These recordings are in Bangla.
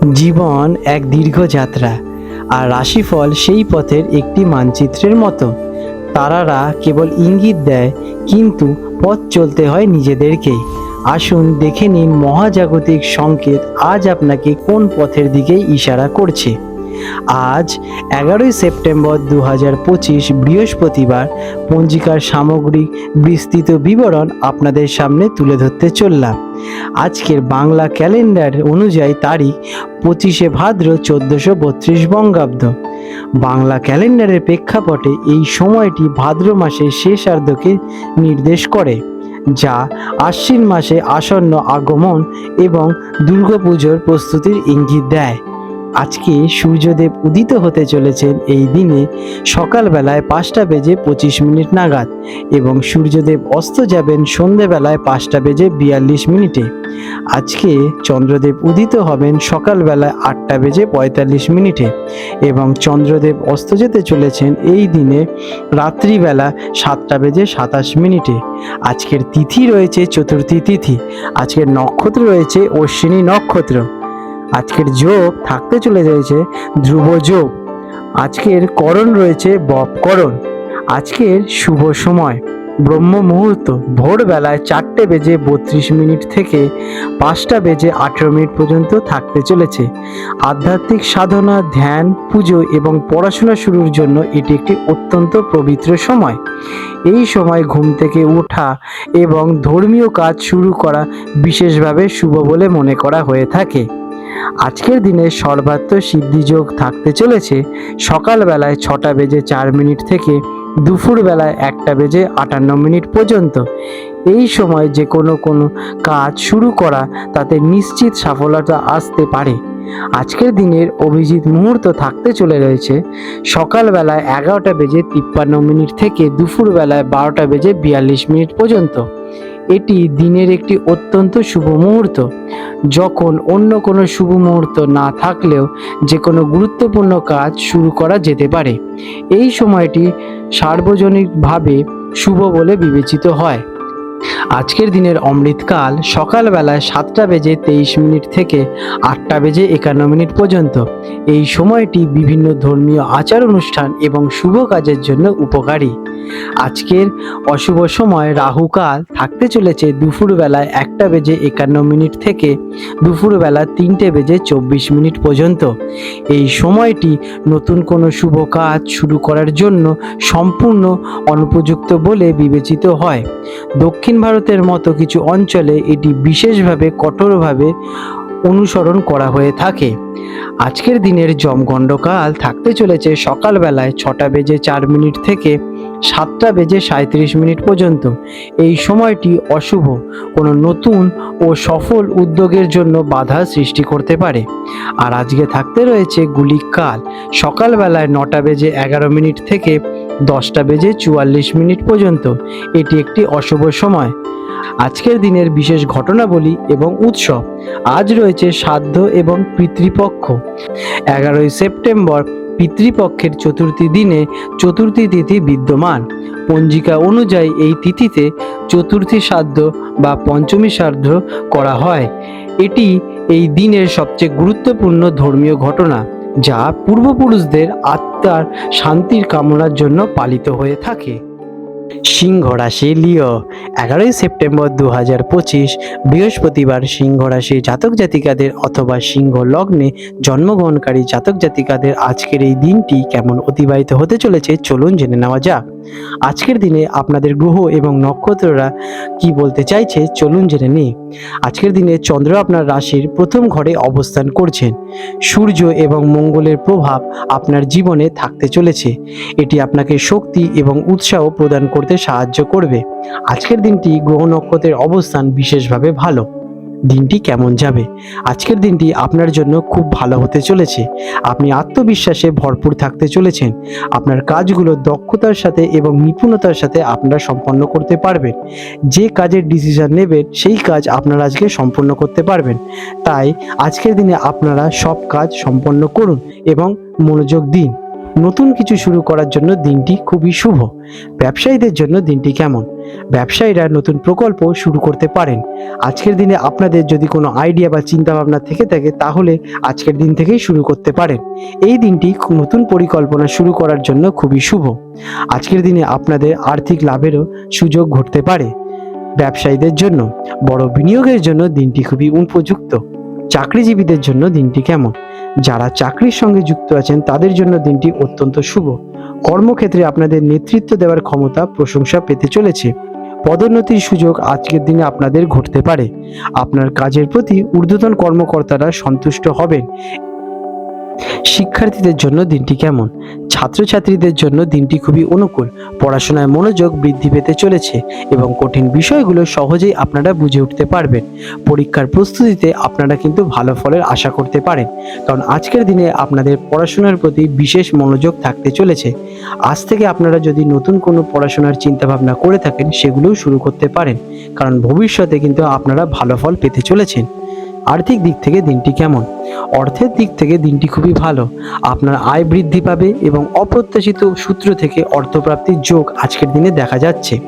জীবন এক দীর্ঘ যাত্রা, আর রাশিফল সেই পথের একটি মানচিত্রের মতো। তারারা কেবল ইঙ্গিত দেয়, কিন্তু পথ চলতে হয় নিজেদেরকেই আসুন দেখে নিন মহাজাগতিক সংকেত আজ আপনাকে কোন পথের দিকে ইশারা করছে। আজ এগারোই সেপ্টেম্বর দু হাজার পঁচিশ বৃহস্পতিবার পঞ্জিকার সামগ্রিক বিস্তৃত বিবরণ আপনাদের সামনে তুলে ধরতে চললাম। আজকের বাংলা ক্যালেন্ডার অনুযায়ী তারিখ পঁচিশে ভাদ্র চোদ্দোশো বত্রিশ বঙ্গাব্দ। বাংলা ক্যালেন্ডারের প্রেক্ষাপটে এই সময়টি ভাদ্র মাসের শেষার্ধকে নির্দেশ করে, যা আশ্বিন মাসে আসন্ন আগমন এবং দুর্গাপুজোর প্রস্তুতির ইঙ্গিত দেয়। আজকে সূর্যদেব উদিত হতে চলেছেন এই দিনে সকালবেলায় পাঁচটা বেজে পঁচিশ মিনিট নাগাদ এবং সূর্যদেব অস্ত যাবেন সন্ধেবেলায় পাঁচটা বেজে বিয়াল্লিশ মিনিটে। আজকে চন্দ্রদেব উদিত হবেন সকালবেলায় আটটা বেজে পঁয়তাল্লিশ মিনিটে এবং চন্দ্রদেব অস্ত যেতে চলেছেন এই দিনে রাত্রিবেলা সাতটা বেজে সাতাশ মিনিটে। আজকের তিথি রয়েছে চতুর্থী তিথি। আজকের নক্ষত্র রয়েছে অশ্বিনী নক্ষত্র। আজকের যোগ থাকতে চলে রয়েছে ধ্রুব যোগ। আজকের করণ রয়েছে বপকরণ আজকের শুভ সময়। ব্রহ্ম মুহূর্ত। ভোরবেলায় চারটে বেজে বত্রিশ মিনিট থেকে পাঁচটা বেজে আঠেরো মিনিট পর্যন্ত থাকতে চলেছে। আধ্যাত্মিক সাধনা, ধ্যান, পুজো এবং পড়াশোনা শুরুর জন্য এটি একটি অত্যন্ত পবিত্র সময়। এই সময় ঘুম থেকে ওঠা এবং ধর্মীয় কাজ শুরু করা বিশেষভাবে শুভ বলে মনে করা হয়ে থাকে। আজকের দিনে সর্বাত্ম সিদ্ধিযোগ থাকতে চলেছে সকালবেলায় ছটা বেজে চার মিনিট থেকে দুপুরবেলায় একটা বেজে আটান্ন মিনিট পর্যন্ত। এই সময় যে কোনো কোনো কাজ শুরু করা তাতে নিশ্চিত সফলতা আসতে পারে। আজকের দিনের অভিজিৎ মুহূর্ত থাকতে চলে রয়েছে সকালবেলায় এগারোটা বেজে তিপ্পান্ন মিনিট থেকে দুপুরবেলায় বারোটা বেজে বিয়াল্লিশ মিনিট পর্যন্ত। এটি দিনের একটি অত্যন্ত শুভ মুহূর্ত। যখন অন্য কোনো শুভ মুহূর্ত না থাকলেও যে কোনো গুরুত্বপূর্ণ কাজ শুরু করা যেতে পারে। এই সময়টি সার্বজনীনভাবে শুভ বলে বিবেচিত হয়। আজকের দিনের অমৃতকাল সকালবেলায় সাতটা বেজে তেইশ মিনিট থেকে আটটা বেজে একান্ন মিনিট পর্যন্ত। এই সময়টি বিভিন্ন ধর্মীয় আচার অনুষ্ঠান এবং শুভ কাজের জন্য উপকারী। আজকের অশুভ সময় রাহুকাল থাকতে চলেছে দুপুরবেলায় একটা বেজে একান্ন মিনিট থেকে দুপুরবেলা তিনটে বেজে চব্বিশ মিনিট পর্যন্ত। এই সময়টি নতুন কোনো শুভ কাজ শুরু করার জন্য সম্পূর্ণ অনুপযুক্ত বলে বিবেচিত হয়। দক্ষিণ ভারতের মতো কিছু অঞ্চলে এটি বিশেষভাবে কঠোরভাবে অনুসরণ করা হয়ে থাকে। আজকের দিনের জমগণ্ডকাল থাকতে চলেছে সকালবেলায় ছটা বেজে চার মিনিট থেকে সাতটা বেজে সাঁত্রিশ মিনিট পর্যন্ত। এই সময়টি অশুভ, কোনো নতুন ও সফল উদ্যোগের জন্য বাধা সৃষ্টি করতে পারে। আর আজকে থাকতে রয়েছে গুলিকাল, সকালবেলায় নটা বেজে এগারো মিনিট থেকে দশটা বেজে চুয়াল্লিশ মিনিট পর্যন্ত। এটি একটি অশুভ সময়। আজকের দিনের বিশেষ ঘটনাবলী এবং উৎসব। আজ রয়েছে সাধ্য এবং পিতৃপক্ষ। এগারোই সেপ্টেম্বর, পিতৃপক্ষের চতুর্থী দিনে চতুর্থী তিথি বিদ্যমান। পঞ্জিকা অনুযায়ী এই তিথিতে চতুর্থী শ্রাদ্ধ বা পঞ্চমী শ্রাদ্ধ করা হয়। এটি এই দিনের সবচেয়ে গুরুত্বপূর্ণ ধর্মীয় ঘটনা। যা পূর্বপুরুষদের আত্মার শান্তির কামনার জন্য পালিত হয়ে থাকে। সিংহ রাশি লিও, এগারোই সেপ্টেম্বর দু হাজার পঁচিশ, বৃহস্পতিবার সিংহ রাশি জাতক জাতিকাদের অথবা সিংহ লগ্নে জন্মগ্রহণকারী জাতক জাতিকাদের আজকের এই দিনটি কেমন অতিবাহিত হতে চলেছে চলুন জেনে নেওয়া যাক। আজকের দিনে আপনাদের গ্রহ এবং নক্ষত্ররা কি বলতে চাইছে, চলুন জেনে নিই। আজকের দিনে চন্দ্র আপনার রাশির প্রথম ঘরে অবস্থান করছেন। সূর্য এবং মঙ্গলের প্রভাব আপনার জীবনে থাকতে চলেছে। এটি আপনাকে শক্তি এবং উৎসাহ প্রদান করতে সাহায্য করবে। আজকের দিনটি গ্রহ নক্ষত্রের অবস্থান বিশেষভাবে ভালো। দিনটি কেমন যাবে? আজকের দিনটি আপনার জন্য খুব ভালো হতে চলেছে। আপনি আত্মবিশ্বাসে ভরপুর থাকতে চলেছেন। আপনার কাজগুলো দক্ষতার সাথে এবং নিপুণতার সাথে আপনারা সম্পন্ন করতে পারবেন। যে কাজের ডিসিশন নেবেন, সেই কাজ আপনারা আজকে সম্পন্ন করতে পারবেন। তাই আজকের দিনে আপনারা সব কাজ সম্পন্ন করুন এবং মনোযোগ দিন। নতুন কিছু শুরু করার জন্য দিনটি খুবই শুভ। ব্যবসায়ীদের জন্য দিনটি কেমন? ব্যবসায়ীরা নতুন প্রকল্প শুরু করতে পারেন। আজকের দিনে আপনাদের যদি কোনো আইডিয়া বা চিন্তা ভাবনা থেকে থাকে, তাহলে আজকের দিন থেকেই শুরু করতে পারেন। এই দিনটি নতুন পরিকল্পনা শুরু করার জন্য খুবই শুভ। আজকের দিনে আপনাদের আর্থিক লাভেরও সুযোগ ঘটতে পারে ব্যবসায়ীদের জন্য। বড় বিনিয়োগের জন্য দিনটি খুবই উপযুক্ত। চাকরিজীবীদের জন্য দিনটি কেমন? যারা চাকরির সঙ্গে যুক্ত আছেন, তাদের জন্য দিনটি অত্যন্ত শুভ। কর্মক্ষেত্রে আপনাদের নেতৃত্ব দেওয়ার ক্ষমতা, প্রশংসা পেতে চলেছে। পদোন্নতির সুযোগ আজকের দিনে আপনাদের ঘটতে পারে। আপনার কাজের প্রতি ঊর্ধ্বতন কর্মকর্তারা সন্তুষ্ট হবেন। শিক্ষার্থীদের জন্য দিনটি কেমন? ছাত্রছাত্রীদের জন্য দিনটি খুবই অনুকূল। পড়াশোনায় মনোযোগ বৃদ্ধি পেতে চলেছে এবং কঠিন বিষয়গুলো সহজেই আপনারা বুঝে উঠতে পারবেন। পরীক্ষার প্রস্তুতিতে আপনারা কিন্তু ভালো ফলের আশা করতে পারেন। কারণ আজকের দিনে আপনাদের পড়াশোনার প্রতি বিশেষ মনোযোগ থাকতে চলেছে। আজ থেকে আপনারা যদি নতুন কোনো পড়াশোনার চিন্তাভাবনা করে থাকেন, সেগুলোও শুরু করতে পারেন। কারণ ভবিষ্যতে কিন্তু আপনারা ভালো ফল পেতে চলেছেন। আর্থিক দিক থেকে দিনটি কেমন? অর্থের দিক থেকে দিনটি খুবই ভালো। আপনার আয় বৃদ্ধি পাবে এবং অপ্রত্যাশিত সূত্র থেকে অর্থপ্রাপ্তির যোগ আজকের দিনে দেখা যাচ্ছে।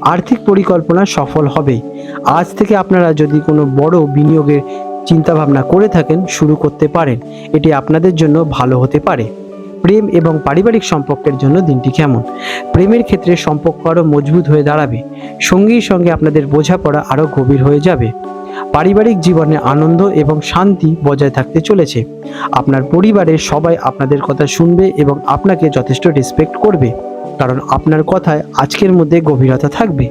আর্থিক পরিকল্পনা সফল হবে। আজ থেকে আপনারা যদি কোনো বড় বিনিয়োগের চিন্তাভাবনা করে থাকেন, শুরু করতে পারেন। এটি আপনাদের জন্য ভালো হতে পারে। প্রেম এবং পারিবারিক সম্পর্কের জন্য দিনটি কেমন? প্রেমের ক্ষেত্রে সম্পর্ক আরও মজবুত হয়ে দাঁড়াবে। সঙ্গীর সঙ্গে আপনাদের বোঝাপড়া আরও গভীর হয়ে যাবে। পারিবারিক জীবনে আনন্দ এবং শান্তি বজায় থাকতে চলেছে। আপনার পরিবারের সবাই আপনাদের কথা শুনবে এবং আপনাকে যথেষ্ট রেসপেক্ট করবে। কারণ আপনার কথায় আজকের মধ্যে গভীরতা থাকবে।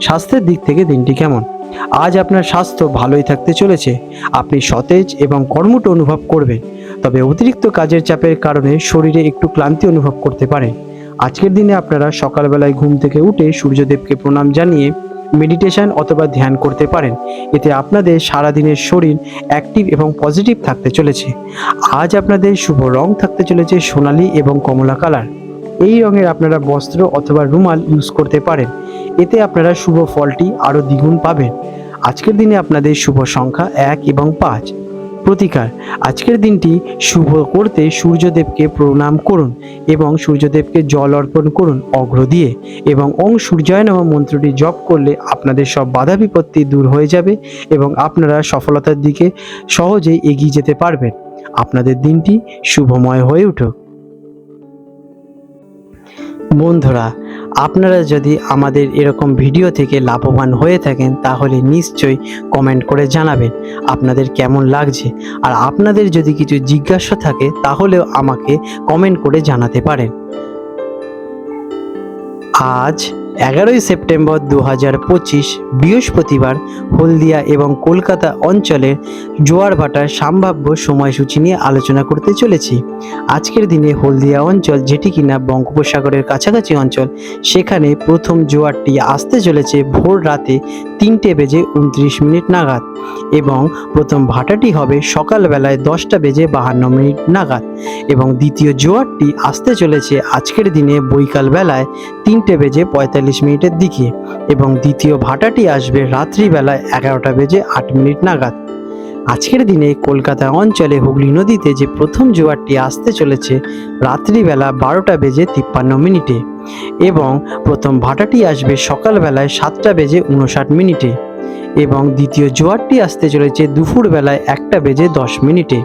স্বাস্থ্যের দিক থেকে দিনটি কেমন? আজ আপনার স্বাস্থ্য ভালোই থাকতে চলেছে। আপনি সতেজ এবং কর্মঠ অনুভব করবেন। তবে অতিরিক্ত কাজের চাপের কারণে শরীরে একটু ক্লান্তি অনুভব করতে পারেন। আজকের দিনে আপনারা সকালবেলায় ঘুম থেকে উঠে সূর্যদেবকে প্রণাম জানিয়ে মেডিটেশন অথবা ধ্যান করতে পারেন। এতে আপনাদের সারাদিনের শরীর অ্যাক্টিভ এবং পজিটিভ থাকতে চলেছে। আজ আপনাদের শুভ রং থাকতে চলেছে সোনালি এবং কমলা কালার এই রঙের আপনারা বস্ত্র অথবা রুমাল ইউজ করতে পারেন। এতে আপনারা শুভ ফলটি আরও দ্বিগুণ পাবেন। আজকের দিনে আপনাদের শুভ সংখ্যা এক এবং পাঁচ। প্রতিকার। আজকের দিনটি শুভ করতে সূর্যদেবকে প্রণাম করুন এবং সূর্যদেবকে জল অর্পণ করুন অগ্র দিয়ে এবং ওং সূর্যায় মন্ত্রটি জপ করলে আপনাদের সব বাধা বিপত্তি দূর হয়ে যাবে এবং আপনারা সফলতার দিকে সহজেই এগিয়ে যেতে পারবেন। আপনাদের দিনটি শুভময় হয়ে উঠুক। বন্ধুরা আপনারা যদি আমাদের এরকম ভিডিও থেকে লাভবান হয়ে থাকেন, তাহলে নিশ্চয়ই কমেন্ট করে জানাবেন, আপনাদের কেমন লাগছে? আর আপনাদের যদি কিছু জিজ্ঞাসা থাকে, তাহলেও আমাকে কমেন্ট করে জানাতে পারেন। আজ এগারোই সেপ্টেম্বর দু হাজার পঁচিশ, বৃহস্পতিবার হলদিয়া এবং কলকাতা অঞ্চলের জোয়ার ভাটার সম্ভাব্য সময়সূচি নিয়ে আলোচনা করতে চলেছি। আজকের দিনে হলদিয়া অঞ্চল যেটি কিনা বঙ্গোপসাগরের কাছাকাছি অঞ্চল, সেখানে প্রথম জোয়ারটি আসতে চলেছে ভোর রাতে তিনটে বেজে উনত্রিশ মিনিট নাগাদ এবং প্রথম ভাটাটি হবে সকালবেলায় দশটা বেজে বাহান্ন মিনিট নাগাদ এবং দ্বিতীয় জোয়ারটি আসতে চলেছে আজকের দিনে বৈকাল বেলায় তিনটে বেজে পঁয়তাল্লিশ মিনিটের দিকে এবং দ্বিতীয় ভাটাটি আসবে রাত্রিবেলায় এগারোটা বেজে আট মিনিট নাগাদ। আজকের দিনে কলকাতা অঞ্চলে হুগলি নদীতে যে প্রথম জোয়ারটি আসতে চলেছে রাত্রিবেলা বারোটা বেজে তিপ্পান্ন মিনিটে এবং প্রথম ভাটাটি আসবে সকালবেলায় সাতটা বেজে উনষাট মিনিটে এবং দ্বিতীয় জোয়ারটি আসতে চলেছে দুপুরবেলায় একটা বেজে দশ মিনিটে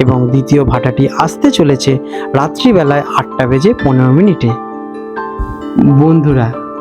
এবং দ্বিতীয় ভাটাটি আসতে চলেছে রাত্রিবেলায় আটটা বেজে পনেরো মিনিটে। বন্ধুরা